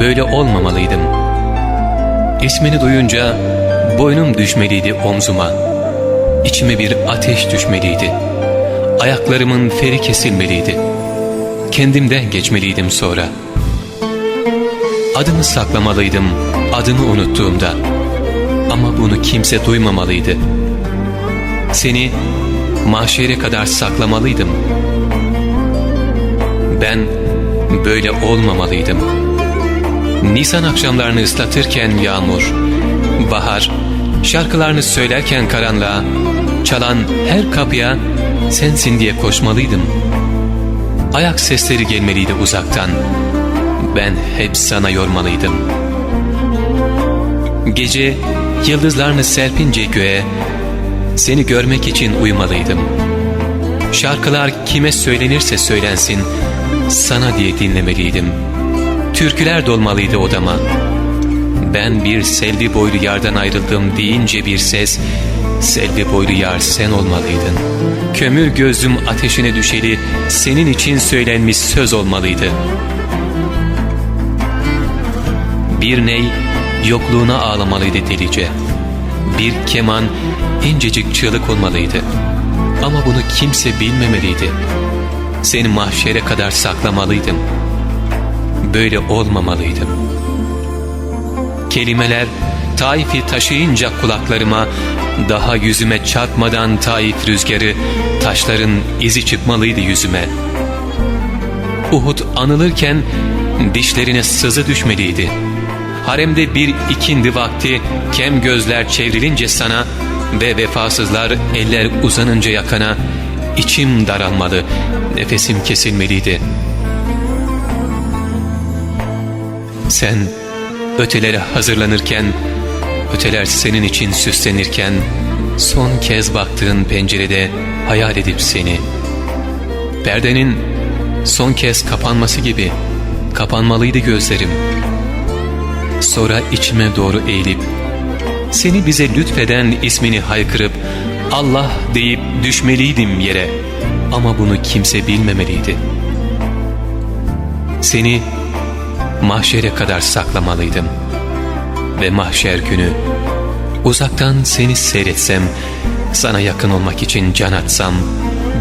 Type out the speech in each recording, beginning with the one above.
böyle olmamalıydım. İsmini duyunca boynum düşmeliydi omzuma. İçime bir ateş düşmeliydi. Ayaklarımın feri kesilmeliydi. Kendimden geçmeliydim sonra. Adını saklamalıydım adını unuttuğumda. Ama bunu kimse duymamalıydı. Seni mahşere kadar saklamalıydım. Ben böyle olmamalıydım. Nisan akşamlarını ıslatırken yağmur, bahar, şarkılarını söylerken karanlığa, çalan her kapıya sensin diye koşmalıydım. Ayak sesleri gelmeliydi uzaktan. Ben hep sana yormalıydım. Gece yıldızlarını serpince göğe, seni görmek için uyumalıydım. Şarkılar kime söylenirse söylensin, sana diye dinlemeliydim. Türküler dolmalıydı odama. Ben bir selvi boylu yardan ayrıldım deyince bir ses, selvi boylu yar sen olmalıydın. Kömür gözüm ateşine düşeli, senin için söylenmiş söz olmalıydı. Bir ney yokluğuna ağlamalıydı delice. Bir keman incecik çığlık olmalıydı. Ama bunu kimse bilmemeliydi. Seni mahşere kadar saklamalıydım. Böyle olmamalıydım. Kelimeler Taif'i taşıyınca kulaklarıma, daha yüzüme çarpmadan Taif rüzgarı, taşların izi çıkmalıydı yüzüme. Uhud anılırken dişlerine sızı düşmeliydi. Haremde bir ikindi vakti kem gözler çevrilince sana ve vefasızlar eller uzanınca yakana içim daralmalı, nefesim kesilmeliydi. Sen ötelere hazırlanırken, öteler senin için süslenirken, son kez baktığın pencerede hayal edip seni, perdenin son kez kapanması gibi kapanmalıydı gözlerim. Sonra içime doğru eğilip, seni bize lütfeden ismini haykırıp, Allah deyip düşmeliydim yere ama bunu kimse bilmemeliydi. Seni mahşere kadar saklamalıydım ve mahşer günü uzaktan seni seyretsem, sana yakın olmak için can atsam,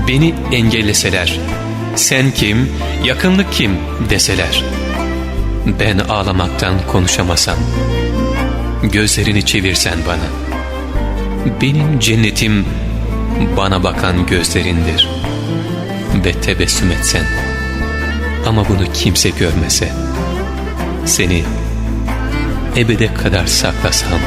beni engelleseler, sen kim, yakınlık kim deseler, ben ağlamaktan konuşamasam, gözlerini çevirsen bana, benim cennetim bana bakan gözlerindir ve tebessüm etsen, ama bunu kimse görmese, seni ebede kadar saklasam,